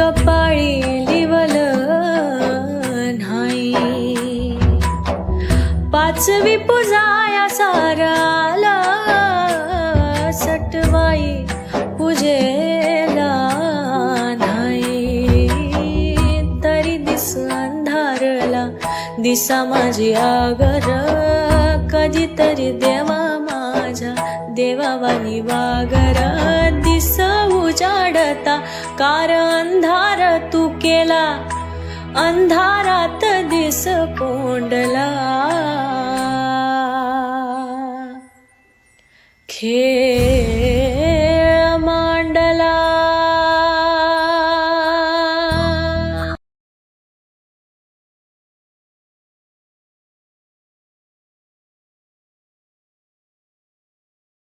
कपाळी लिवल नाही. पाचवी पूजाया साराला सटवाई पूजेला नाही. तरी दिस दिसा माझी आगर कधीतरी देवा माझ्या देवावानी वागर. दिसा उजाडता कार अंधार तू केला अंधारात दिस कोंडला. खेळ